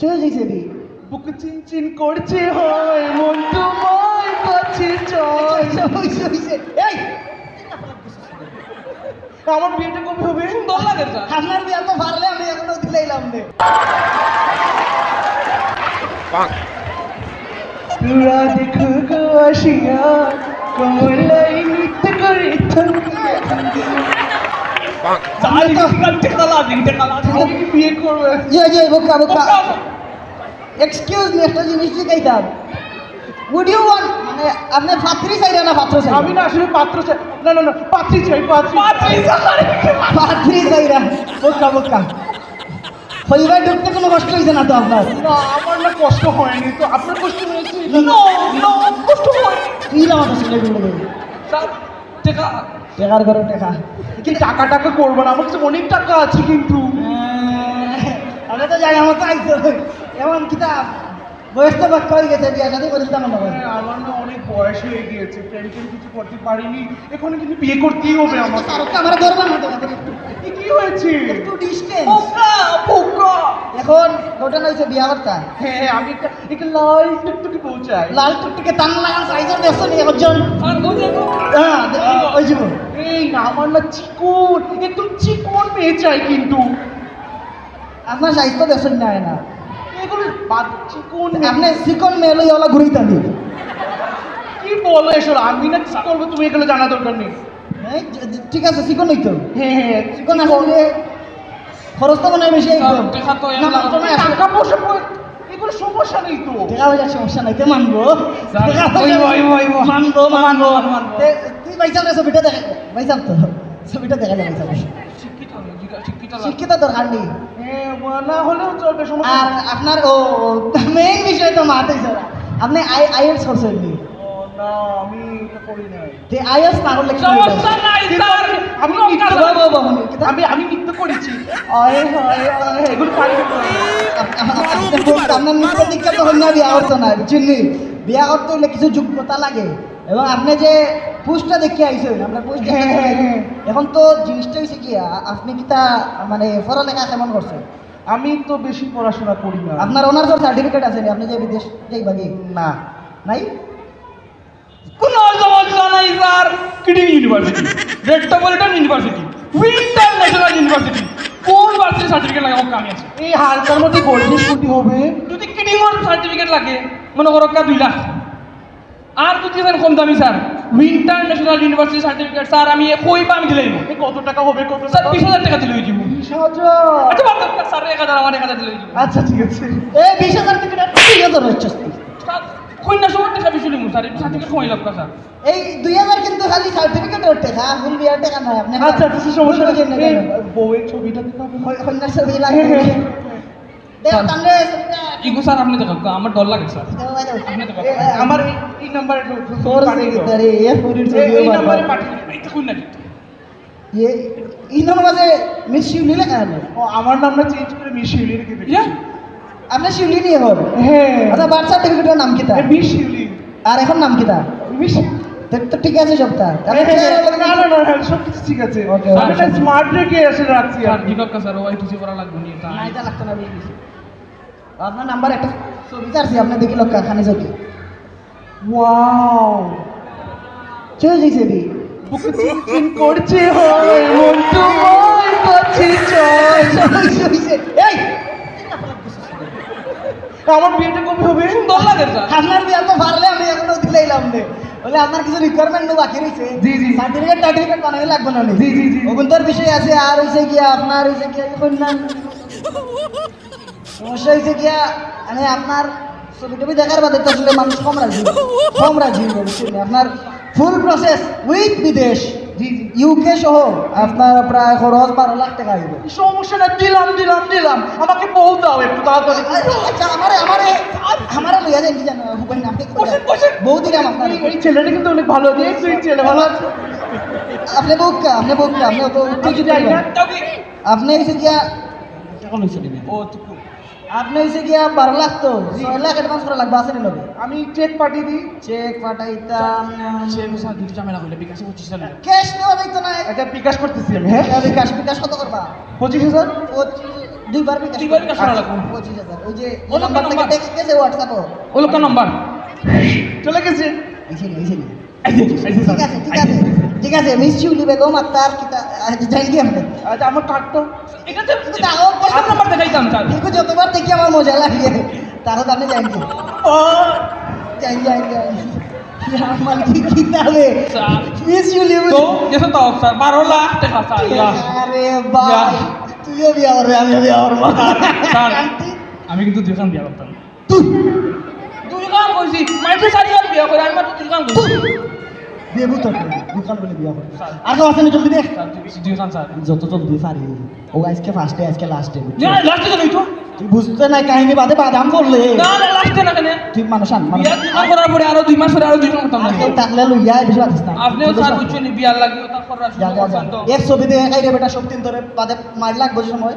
চলে যাইছে বুক চিনচিন করছে হয় মন তোমায় কাছে চায়। হইছে হইছে এই! আমার বিয়েটা কবে হবে? সুন্দর লাগে আপনার বিয়া তো পারলে আমি এখনও দিলাইলাম রে তোরা দেখো গো আসিয়া কমলাই এক্সকিউজ মি একটা জিনিস শিখাইতাম উড ইউ ওয়ান্ট মানে আপনি পাত্রী চাইরা না পাত্র চাই আমি না আসলে পাত্র চাই না না না পাত্রী চাই পাত্রী। পাত্রী চাইরা। বোকা বোকা পরিবার ঢুকতে কোনো কষ্ট হয়েছে না তো আপনার? না আমার না কষ্ট হয়নি তো আপনার কষ্ট হয়েছে? নো নো কষ্ট হয় কি আমার টেকা টেকার ঘরে টেকা। কি টাকা টাকা করব না আমার কাছে অনেক টাকা আছে কিন্তু। আমরা তো যাই আমার তাই তো এমন কিতাব। বয়স তো বাক্য হয়ে গেছে বিয়া করেছিলাম না আমার না অনেক বয়স হয়ে গিয়েছে ফ্রেন্ড কিছু করতে পারিনি। এখন কিন্তু বিয়ে করতেই হবে আমার তারকা আমার না তোমাদের কি হয়েছে? একটু ডিস্টেন্স পোকা পোকা এখন ঘটনা হয়েছে বিয়া করতা হ্যাঁ হ্যাঁ, আমি একটা একটা লাল টুকটুকি পৌঁছাই। লাল টুকটুকে লাগান সাইজের দেখছ নি একজন বুঝে হ্যাঁ ওই জীবন এই না আমার না চিকন একদম চিকন মেয়ে চাই কিন্তু। আপনার সাইজ তো দেখছ না না। এগুলো বাদ চিকন আপনি চিকন মেয়ে ওলা ঘুরেই তালি কি বলো এসব? আমি না কি করব তুমি এগুলো জানা দরকার নেই। ঠিক আছে চিকন হইতো। হ্যাঁ হ্যাঁ চিকন। আসলে খরচ মনে বেশি টেকা পয়সা এগুলো সমস্যা নেই তো। সমস্যা নাই তে মানবো। মানবো মানবো। তুই ছবিটা দেখা তো। ছবিটা দেখা যাবে শিক্ষিত দরকার নেই হ্যাঁ না হলেও চলবে আর আপনার ও মেইন বিষয় তো মাথায় আপনি আই আইএলস করছেন নি না আমি এটা করি নাই তে আইএলস না করলে কি সমস্যা নাই স্যার আমি আমি বাবা বাবা মানে আমি আমি নৃত্য করেছি আয় হায় এগুলো পারি আপনার নিজের দিকে তো হন্য বিয়া করতো না বুঝছেন বিয়া করতে হলে কিছু যোগ্যতা লাগে এবং আপনি যে পোস্টটা দেখে আইছেন পোস্ট হ্যাঁ, হ্যাঁ, হ্যাঁ। এখন তো জিনিসটা হয়েছে কি আপনি কি তা মানে পড়ালেখা কেমন করছেন? আমি তো বেশি পড়াশোনা করি না। আপনার অনার্সের সার্টিফিকেট আছে? আপনি যে বিদেশ যাইবা কি? না। নাই? কোনো সমস্যা নাই sir. Kidding university Metropolitan university international university কোন ভার্সিটি সার্টিফিকেট লাগে? ওকে আমি আছি। এই হালকার মধ্যে গোল্ডেন স্কুটি হবে। যদি কিডিং সার্টিফিকেট লাগে মনে করো কা দুই লাখ। আর যদি স্যার কম দামি sir. International university certificate sir আমি কই পাম দিলাই কত টাকা হবে কত স্যার বিশ হাজার টাকা দিলে হয়ে যাব। বিশ হাজার? আচ্ছা বাদ স্যার এক হাজার আমার এক হাজার দিলে হয়ে যাব। আচ্ছা ঠিক আছে। এ বিশ হাজার টিকিট দুই হাজার হচ্ছে স্যার। কন্যা সময় টাকা বেশি নিমু স্যার সার্টিফিকেট সময় লাগবে স্যার। এই দুই হাজার কিন্তু খালি সার্টিফিকেটের টাকা ফুল বিয়ার টাকা নয় আপনি আচ্ছা কিছু সমস্যা নেই। বউয়ের ছবিটা দিতে হবে কন্যার ছবি লাগবে। ইগো স্যার আপনি দেখো আমার ডর লাগে স্যার। আপনি আমার এই এ এই নাম্বারে পাঠিয়ে। এই তো কন্যা ये ইনার মাঝে মিস শিউলি লেখা ও আমার নামটা চেঞ্জ করে মিশিউলি রেখে দিচ্ছি আপনার শিউলি নিয়ে হল হ্যাঁ। আচ্ছা বার্থ সার্টিফিকেটের নাম কি তা আর এখন নাম কি তা মিশ তো তো ঠিক আছে সবটা। না না না সব কিছু ঠিক আছে। আমি okay. স্মার্ট রেখে এসে রাখছি আর কি। স্যার ওই কিছু করা লাগবে নি না এটা লাগতো না বেশি কিছু। আপনার নাম্বার একটা ছবি চাচ্ছি আপনি দেখি লোক খানে ছবি। ওয়াও চলে যাইছে দি বুকে চিনচিন করছে হয় মন এই! আমার বিয়েটা কবে হবে? সুন্দর লাগে স্যার। আপনার বিয়া তো পারলে আমি বলে আপনার কিছু রিকোয়ারমেন্ট বাকি রয়েছে জি, জি। সার্টিফিকেট বানাই লাগবে না জি, জি, জি। ওগুন্তর বিষয় আছে আর হইছে গিয়া আপনার হইছে গিয়া কি কইনান সমস্যা হইছে গিয়া মানে আপনার ছবি টবি দেখার বাদে তো আসলে মানুষ কম রাজি কম রাজি? আপনার ফুল প্রসেস উইথ বিদেশ ইউকে সহ আপনার প্রায় খরচ বারো লাখ টাকা হইবে সমস্যা না দিলাম দিলাম দিলাম। আমাকে বউ দাও একটু তাড়াতাড়ি। আচ্ছা আমারে আমারে আমারে লইয়া যাই কি জানো হুবাই না। দিলাম আপনার এই- ছেলেটা কিন্তু অনেক ভালো দিয়ে সুইট ছেলে ভালো আছে। আপনি বউকা আপনি বউকা আপনি উত্তেজিত। আপনি হইছে এখন হইছে? ও তো আপনি হইছে গিয়া বারো লাখ তো ছয় লাখ অ্যাডভান্স করা লাগবে আসেনি লগে? আমি চেক পাঠিয়ে দিই। চেক পাঠাইতাম। সে স্যার দুটো ঝামেলা করলে বিকাশে পঁচিশ হাজার ক্যাশ দেওয়া যাইতো না। এটা বিকাশ করতেছি আমি হ্যাঁ? বিকাশ বিকাশ কত করবা? পঁচিশ হাজার? দুইবার বিকাশ দুইবার বিকাশ করা লাগবে। পঁচিশ হাজার। ওই যে নাম্বার? থেকে টেক্সট গেছে হোয়াটসঅ্যাপও ও লোকের নাম্বার? চলে গেছে? এইছে নি, ঠিক আছে ঠিক আছে ঠিক আছে মিস শিউলি বেগম আক্তার কিতা জানি কি আমরা। আচ্ছা আমার নাম্বার দেখাইতাম স্যার ঠিক যতবার দেখি আমার মজা লাগে। কি আমার কি কিতাবে মিস শিউলি তো গেছে তো স্যার বারো লাখ টাকা স্যার আরে ভাই। তুইও বিয়া করবে আমিও বিয়া করব। স্যার আমি কিন্তু দুইখান বিয়া করতাম। তুই। দুই কাম করছি বিয়া করে আমি মাত্র দুই কাম করছি বিয়ে বুঝতে দোকান বলে বিয়া আর জলদি স্যার যত জলদি পারি। ও আজকে ফার্স্টে আজকে লাস্টে না লাস্টে কেন তো তুই বুঝতে নাই কাহিনী বাদে বাদাম করলে। না না লাস্টে না কেন। তুই মানুষ আন মানুষ বিয়া দুই করার পরে আরও দুই মাস পরে আরও দুই কাম করতাম না লইয়া না। আপনিও স্যার বুঝছেন বিয়ার এক ছবি দেখে রে বেটা সব দিন ধরে বাদে মার লাগবে সময়।